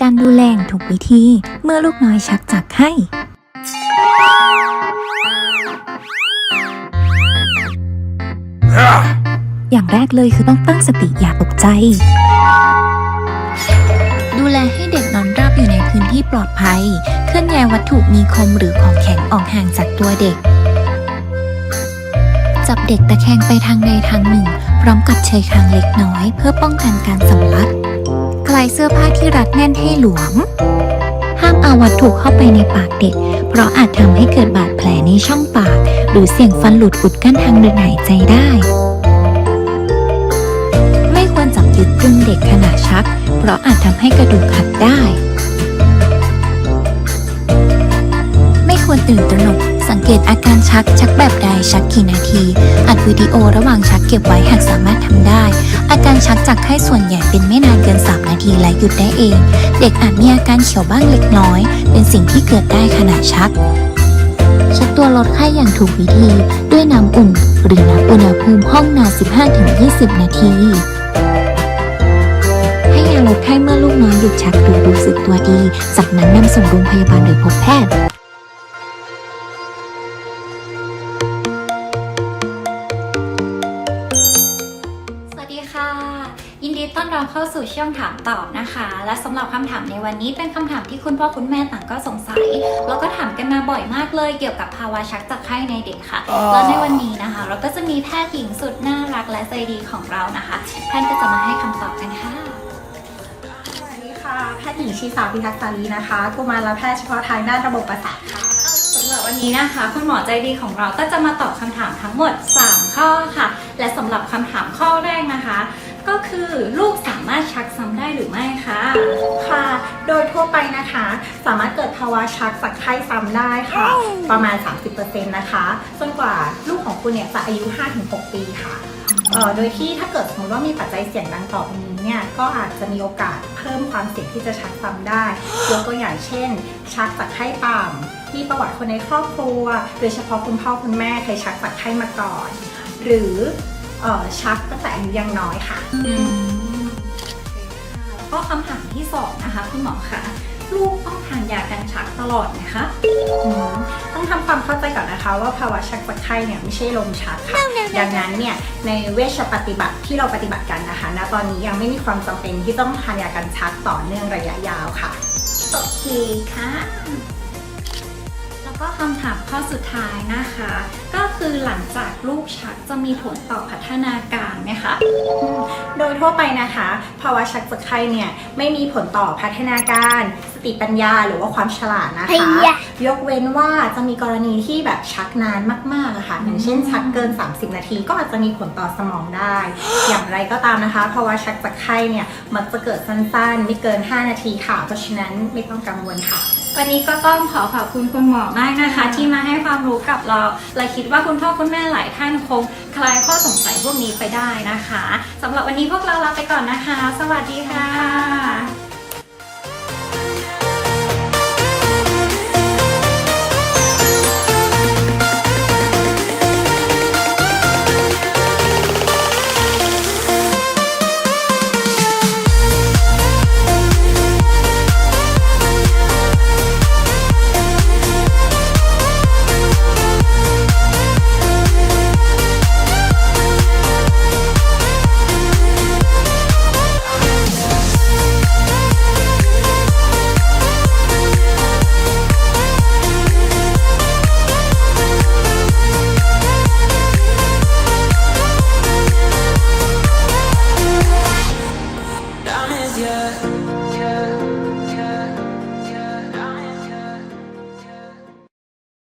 การดูแลถูกวิธีเมื่อลูกน้อยชักจากไข้ อย่างแรกเลยคือต้องตั้งสติอย่าตกใจ ดูแลให้เด็กนอนราบอยู่ในพื้นที่ปลอดภัย เคลื่อนย้ายวัตถุมีคมหรือของแข็งออกห่างจากตัวเด็ก จับเด็กตะแคงไปทางใดทางหนึ่ง พร้อมกับเชยคางเล็กน้อย เพื่อป้องกันการสำลัก คลายเสื้อผ้าที่รัดแน่นให้หลวม ห้ามเอาวัตถุเข้าไปในปากเด็ก เพราะอาจทำให้เกิดบาดแผลในช่องปาก หรือเสี่ยงฟันหลุดอุดกั้นทางเดินหายใจได้ จับยึดตึงเด็กขณะชัก เพราะอาจทำให้กระดูกหักได้ ไม่ควรตื่นตระหนก สังเกตอาการชักชักแบบใดชักกี่นาที อัดวิดีโอระหว่างชักเก็บไว้หากสามารถทำได้ อาการชักจากไข้ส่วนใหญ่เป็นไม่นานเกิน 3 นาทีและหยุดได้เอง เด็กอาจมีอาการเขียวบ้างเล็กน้อย เป็นสิ่งที่เกิดได้ขณะชักเช็ดตัวลดไข้อย่างถูกวิธี ด้วยน้ำอุ่น หรือน้ำอุณหภูมิห้องนาน 15-20 นาทีให้ยา ลดไข้เมื่อลูกน้อยหยุดชักหรือรู้สึกตัวดี จากนั้นนำส่งโรงพยาบาลหรือพบแพทย์สวัสดีค่ะยินดีต้อนรับเข้าสู่ช่องถามตอบนะคะ และสำหรับคำถามในวันนี้เป็นคำถามที่คุณพ่อคุณแม่ต่างก็สงสัย แล้วก็ถามกันมาบ่อยมากเลย เกี่ยวกับภาวะชักจากไข้ในเด็กค่ะ แล้วในวันนี้นะคะ เราก็จะมีแพทย์หญิงสุดน่ารักและใจดีของเรานะคะ ท่านก็จะมาให้คำตอบกันค่ะสวัสดีค่ะแพ ทย์หญิงชีสาพิทักษ์สาลีนะคะกุมารแพทย์เฉพาะทางด้านระบบประสาทค่ะสำหรับวันนี้นะคะ คุณหมอใจดีของเราก็จะมาตอบคำถามทั้งหมด 3 ข้อค่ะ และสำหรับคำถามข้อแรกนะคะ ก็คือลูกสามารถชักซ้ำได้หรือไม่คะค่ะ โดยทั่วไปนะคะ สามารถเกิดภาวะชักจากไข้ซ้ำได้ค่ะ ประมาณ 30%นะคะ จนกว่าลูกของคุณเนี่ยจะอายุ 5-6 ปีค่ะเอ่อ โดยที่ถ้าเกิดสมมติว่ามีปัจจัยเสี่ยงดังต่อไปนี้เนี่ยก็อาจจะมีโอกาสเพิ่มความเสี่ยงที่จะชักซ้ำได้ยกตัวอย่างเช่น ชักจากไข้ต่ำมีประวัติคนในครอบครัว โดยเฉพาะคุณพ่อคุณแม่เคยชักจากไข้มาก่อน หรือเอ่อชักตั้งแต่อายุยังน้อยค่ะอืมแล้วก็คำถามที่สองนะคะคุณหมอคะลูกต้องทานยากันชักตลอดไหมคะอืมต้อง ทำความเข้าใจก่อนนะคะว่าภาวะชักจากไข้เนี่ยไม่ใช่ลมชักค่ะ ดังนั้นเนี่ยในเวชปฏิบัติที่เราปฏิบัติกันนะคะ ณ ตอนนี้ยังไม่มีความจำเป็นที่ต้องทานยากันชักต่อเนื่องระยะยาวค่ะ โอเคค่ะ แล้วก็คำถามข้อสุดท้ายนะคะ ก็คือหลังจากลูกชักจะมีผลต่อพัฒนาการไหมคะโดยทั่วไปนะคะ ภาวะชักจากไข้เนี่ยไม่มีผลต่อพัฒนาการส ติปัญญาหรือว่าความฉลาดนะคะ ยกเว้นว่าจะมีกรณีที่แบบชักนานมากๆอะค่ะอย่างเช่นชักเกิน 30 นาทีก็อาจจะมีผลต่อสมองได้ อย่างไรก็ตามนะคะภาวะชักจากไข้เนี่ยมักจะเกิดสั้นๆ ไม่เกิน 5 นาทีค่ะ เพราะฉะนั้นไม่ต้องกังวลค่ะวันนี้ก็ต้องขอขอบคุณคุณหมอมากนะคะ ที่มาให้ความรู้กับเรา และคิดว่าคุณพ่อคุณแม่หลายท่านคงคลายข้อสงสัยพวกนี้ไปได้นะคะสำหรับวันนี้พวกเราลาไปก่อนนะคะ สวัสดีค่ะ